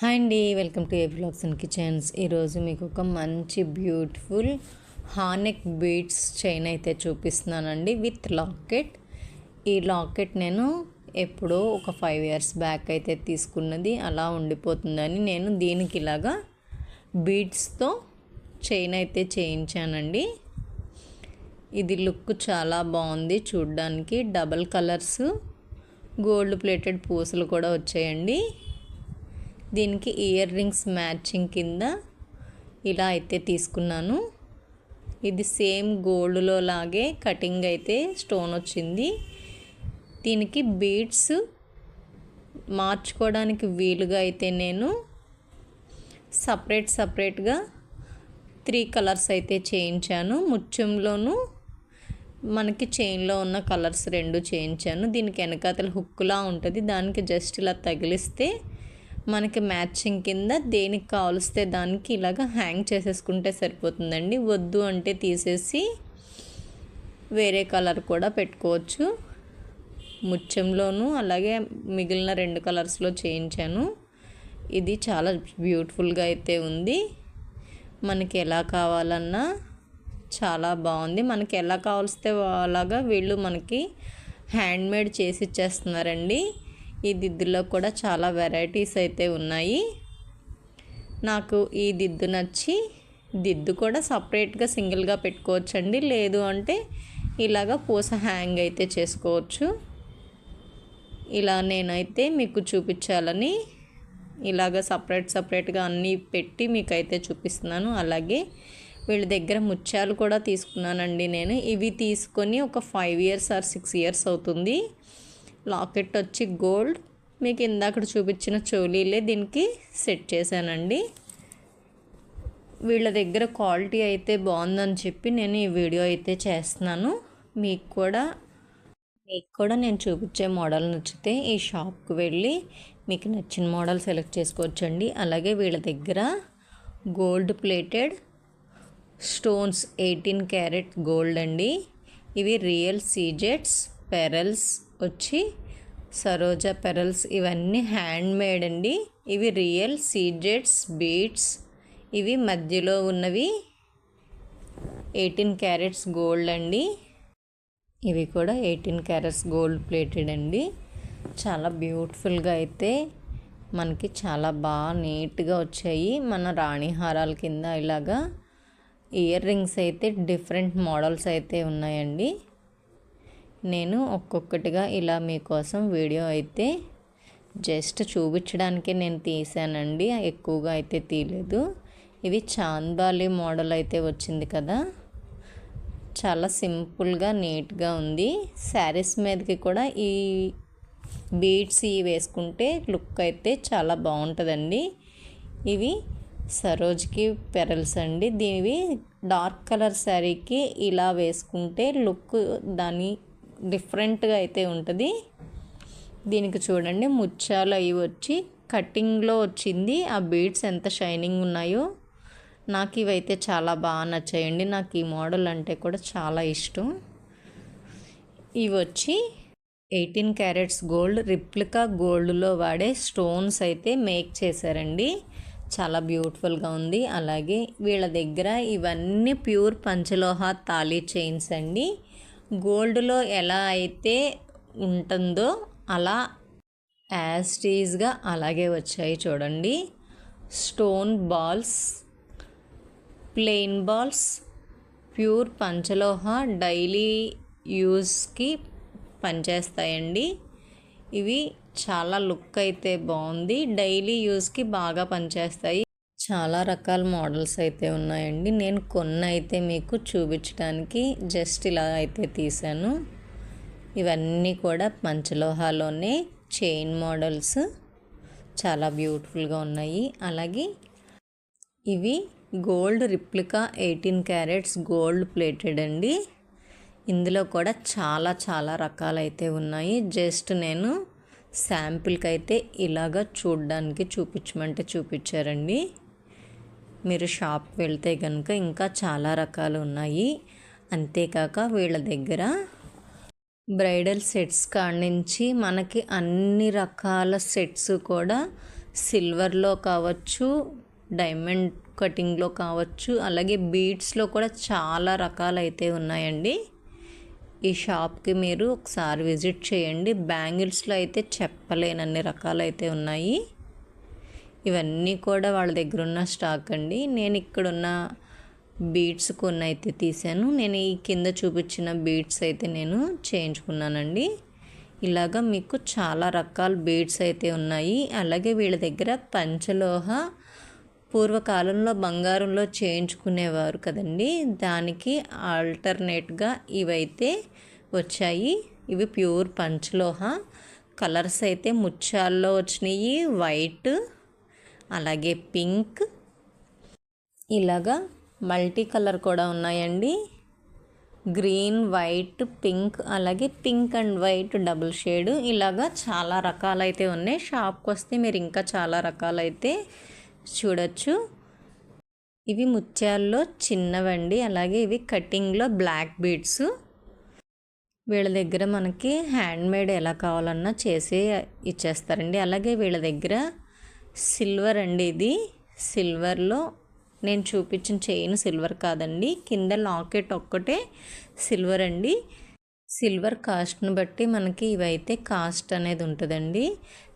Hi అండి welcome to A blogs and kitchens. ఈరోజు మీకు ఒక మంచి బ్యూటిఫుల్ హానెక్ బీడ్స్ చైన్ అయితే చూపిస్తున్నానండి విత్ లాకెట్. ఈ లాకెట్ నేను ఎప్పుడో ఒక ఫైవ్ ఇయర్స్ బ్యాక్ అయితే తీసుకున్నది అలా ఉండిపోతుందని నేను దీనికి ఇలాగా బీడ్స్తో చైన్ అయితే చేయించానండి. ఇది లుక్ చాలా బాగుంది చూడ్డానికి డబల్ కలర్స్ గోల్డ్ ప్లేటెడ్ పూసలు కూడా వచ్చాయండి. దీనికి ఇయర్ రింగ్స్ మ్యాచింగ్ కింద ఇలా అయితే తీసుకున్నాను. ఇది సేమ్ గోల్డ్లో లాగే కటింగ్ అయితే స్టోన్ వచ్చింది. దీనికి బీడ్స్ మార్చుకోవడానికి వీలుగా అయితే నేను సపరేట్ సపరేట్గా త్రీ కలర్స్ అయితే చేయించాను. ముత్యంలోను మనకి చైన్లో ఉన్న కలర్స్ రెండు చేయించాను. దీనికి వెనకాతల హుక్కులా ఉంటుంది. దానికి జస్ట్ ఇలా తగిలిస్తే మనకి మ్యాచింగ్ కింద దేనికి కావలిస్తే దానికి ఇలాగ హ్యాంగ్ చేసేసుకుంటే సరిపోతుందండి. వద్దు అంటే తీసేసి వేరే కలర్ కూడా పెట్టుకోవచ్చు. ముత్యంలోను అలాగే మిగిలిన రెండు కలర్స్లో చేయించాను. ఇది చాలా బ్యూటిఫుల్గా అయితే ఉంది. మనకి ఎలా కావాలన్నా చాలా బాగుంది. మనకి ఎలా కావాల్స్తే అలాగా వీళ్ళు మనకి హ్యాండ్మేడ్ చేసి ఇచ్చేస్తున్నారండి. ఈ దిద్దులో కూడా చాలా వెరైటీస్ అయితే ఉన్నాయి. నాకు ఈ దిద్దు నచ్చి దిద్దు కూడా సపరేట్గా సింగిల్గా పెట్టుకోవచ్చండి. లేదు అంటే ఇలాగ పూస హ్యాంగ్ అయితే చేసుకోవచ్చు. ఇలా నేనైతే మీకు చూపించాలని ఇలాగ సపరేట్ సపరేట్గా అన్నీ పెట్టి మీకు అయితే చూపిస్తున్నాను. అలాగే వీళ్ళ దగ్గర ముత్యాలు కూడా తీసుకున్నానండి నేను. ఇవి తీసుకొని ఒక five years or six years అవుతుంది. లాకెట్ వచ్చి గోల్డ్. మీకు ఇందాక చూపించిన చోలీలే దీనికి సెట్ చేశానండి. వీళ్ళ దగ్గర క్వాలిటీ అయితే బాగుందని చెప్పి నేను ఈ వీడియో అయితే చేస్తున్నాను. మీకు కూడా మీకు కూడా నేను చూపించే మోడల్ నచ్చితే ఈ షాప్కి వెళ్ళి మీకు నచ్చిన మోడల్ సెలెక్ట్ చేసుకోవచ్చండి. అలాగే వీళ్ళ దగ్గర gold plated stones eighteen carat gold అండి. ఇవి రియల్ సీజెట్స్ పెరల్స్ వచ్చి సరోజా పెరల్స్ ఇవన్నీ హ్యాండ్ మేడ్ అండి. ఇవి రియల్ సీజెట్స్ బీడ్స్ ఇవి మధ్యలో ఉన్నవి ఎయిటీన్ క్యారెట్స్ గోల్డ్ అండి. ఇవి కూడా ఎయిటీన్ క్యారెట్స్ గోల్డ్ ప్లేటెడ్ అండి. చాలా బ్యూటిఫుల్గా అయితే మనకి చాలా బాగా నీట్గా వచ్చాయి. మన రాణి హారాల కింద ఇలాగా ఇయర్ రింగ్స్ అయితే డిఫరెంట్ మోడల్స్ అయితే ఉన్నాయండి. నేను ఒక్కొక్కటిగా ఇలా మీకోసం వీడియో అయితే జస్ట్ చూపించడానికే నేను తీసానండి ఎక్కువగా అయితే తీయలేదు. ఇది చాందాలి మోడల్ అయితే వచ్చింది కదా. చాలా సింపుల్గా నీట్గా ఉంది. శారీస్ మీదకి కూడా ఈ బీడ్స్ ఇవి వేసుకుంటే లుక్ అయితే చాలా బాగుంటుందండి. ఇవి సరోజ్కి పెరల్స్ అండి. దీనివి డార్క్ కలర్ శారీకి ఇలా వేసుకుంటే లుక్ దాని డిఫరెంట్గా అయితే ఉంటుంది. దీనికి చూడండి ముత్యాలు అవి వచ్చి కటింగ్లో వచ్చింది. ఆ బీడ్స్ ఎంత షైనింగ్ ఉన్నాయో నాకు ఇవైతే చాలా బాగా నచ్చాయండి. నాకు ఈ మోడల్ అంటే కూడా చాలా ఇష్టం. ఇవి వచ్చి ఎయిటీన్ క్యారెట్స్ గోల్డ్ రిప్లికా గోల్డ్లో వాడే స్టోన్స్ అయితే మేక్ చేశారండి. చాలా బ్యూటిఫుల్గా ఉంది. అలాగే వీళ్ళ దగ్గర ఇవన్నీ ప్యూర్ పంచలోహ తాళీ చైన్స్ అండి. గోల్డ్లో ఎలా అయితే ఉంటుందో అలా యాస్టీజ్గా అలాగే వచ్చాయి చూడండి. Stone balls plain balls pure పంచలోహ daily యూస్కి పనిచేస్తాయండి. ఇవి చాలా లుక్ అయితే బాగుంది. డైలీ యూస్కి బాగా పనిచేస్తాయి. చాలా రకాల మోడల్స్ అయితే ఉన్నాయండి. నేను కొన్ని అయితే మీకు చూపించడానికి జస్ట్ ఇలా అయితే తీసాను ఇవన్నీ కూడా పంచలోహాలోనే చైన్ మోడల్స్. చాలా బ్యూటిఫుల్గా ఉన్నాయి. అలాగే ఇవి gold replica eighteen carats gold plated అండి. ఇందులో కూడా చాలా చాలా రకాలైతే ఉన్నాయి. జస్ట్ నేను శాంపిల్కి అయితే ఇలాగ చూడడానికి చూపించమంటే చూపించారండి. మీరు షాప్ వెళ్తే కనుక ఇంకా చాలా రకాలు ఉన్నాయి. అంతేకాక వీళ్ళ దగ్గర బ్రైడల్ సెట్స్ కాడ నుంచి మనకి అన్ని రకాల సెట్స్ కూడా సిల్వర్లో కావచ్చు డైమండ్ కటింగ్లో కావచ్చు అలాగే బీడ్స్లో కూడా చాలా రకాలు అయితే ఉన్నాయండి. ఈ షాప్కి మీరు ఒకసారి విజిట్ చేయండి. బ్యాంగిల్స్లో అయితే చెప్పలేనన్ని రకాలు అయితే ఉన్నాయి. ఇవన్నీ కూడా వాళ్ళ దగ్గర ఉన్న స్టాక్ అండి. నేను ఇక్కడున్న బీడ్స్ కొన్ని అయితే తీసాను నేను ఈ కింద చూపించిన బీడ్స్ అయితే నేను చేయించుకున్నానండి. ఇలాగా మీకు చాలా రకాల బీడ్స్ అయితే ఉన్నాయి. అలాగే వీళ్ళ దగ్గర పంచలోహ పూర్వకాలంలో బంగారంలో చేయించుకునేవారు కదండి. దానికి ఆల్టర్నేట్గా ఇవైతే వచ్చాయి. ఇవి ప్యూర్ పంచలోహ. కలర్స్ అయితే ముత్యాల్లో వచ్చినాయి. వైట్ అలాగే పింక్. ఇలాగా మల్టీ కలర్ కూడా ఉన్నాయండి. గ్రీన్ వైట్ పింక్ అలాగే pink and white double shade. ఇలాగా చాలా రకాలైతే ఉన్నాయి. షాప్కి వస్తే మీరు ఇంకా చాలా రకాలైతే చూడొచ్చు. ఇవి ముత్యాల్లో చిన్నవండి. అలాగే ఇవి కటింగ్లో బ్లాక్ బీడ్స్. వీళ్ళ దగ్గర మనకి హ్యాండ్మేడ్ ఎలా కావాలన్నా చేసి ఇచ్చేస్తారండి. అలాగే వీళ్ళ దగ్గర సిల్వర్ అండి ఇది. సిల్వర్లో నేను చూపించిన చైన్ సిల్వర్ కాదండి. కింద లాకెట్ ఒక్కటే సిల్వర్ అండి. సిల్వర్ కాస్ట్ని బట్టి మనకి ఇవైతే కాస్ట్ అనేది ఉంటుందండి.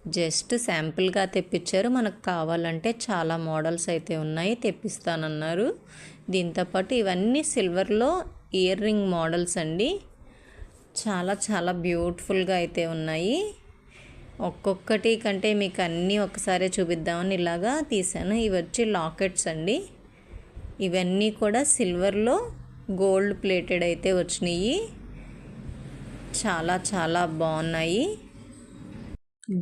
జస్ట్ శాంపుల్గా తెప్పించారు. మనకు కావాలంటే చాలా మోడల్స్ అయితే ఉన్నాయి. తెప్పిస్తానన్నారు. దీంతోపాటు ఇవన్నీ సిల్వర్లో ఇయర్ రింగ్ మోడల్స్ అండి. చాలా చాలా బ్యూటిఫుల్గా అయితే ఉన్నాయి. ఒక్కొక్కటి కంటే మీకు అన్నీ ఒకసారి చూపిద్దామని ఇలాగా తీసాను ఇవి వచ్చి లాకెట్స్ అండి. ఇవన్నీ కూడా సిల్వర్లో గోల్డ్ ప్లేటెడ్ అయితే వచ్చినాయి. చాలా చాలా బాగున్నాయి.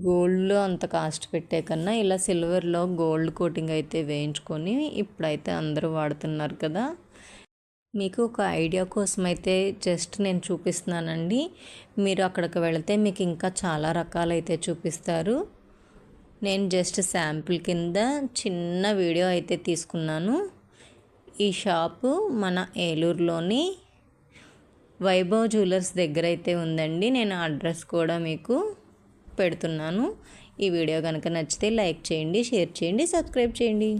గోల్డ్లో అంత కాస్ట్ పెట్టే కన్నా ఇలా సిల్వర్లో గోల్డ్ కోటింగ్ అయితే వేయించుకొని ఇప్పుడైతే అందరూ వాడుతున్నారు కదా. మీకు ఒక ఐడియా కోసం అయితే జస్ట్ నేను చూపిస్తున్నానండి. మీరు అక్కడికి వెళితే మీకు ఇంకా చాలా రకాలైతే చూపిస్తారు. నేను జస్ట్ శాంపుల్ కింద చిన్న వీడియో అయితే తీసుకున్నాను. ఈ షాపు మన ఏలూరులోని వైభవ్ జ్యువెలర్స్ దగ్గర అయితే ఉందండి. నేను అడ్రస్ కూడా మీకు పెడుతున్నాను. ఈ వీడియో కనుక నచ్చితే లైక్ చేయండి షేర్ చేయండి సబ్స్క్రైబ్ చేయండి.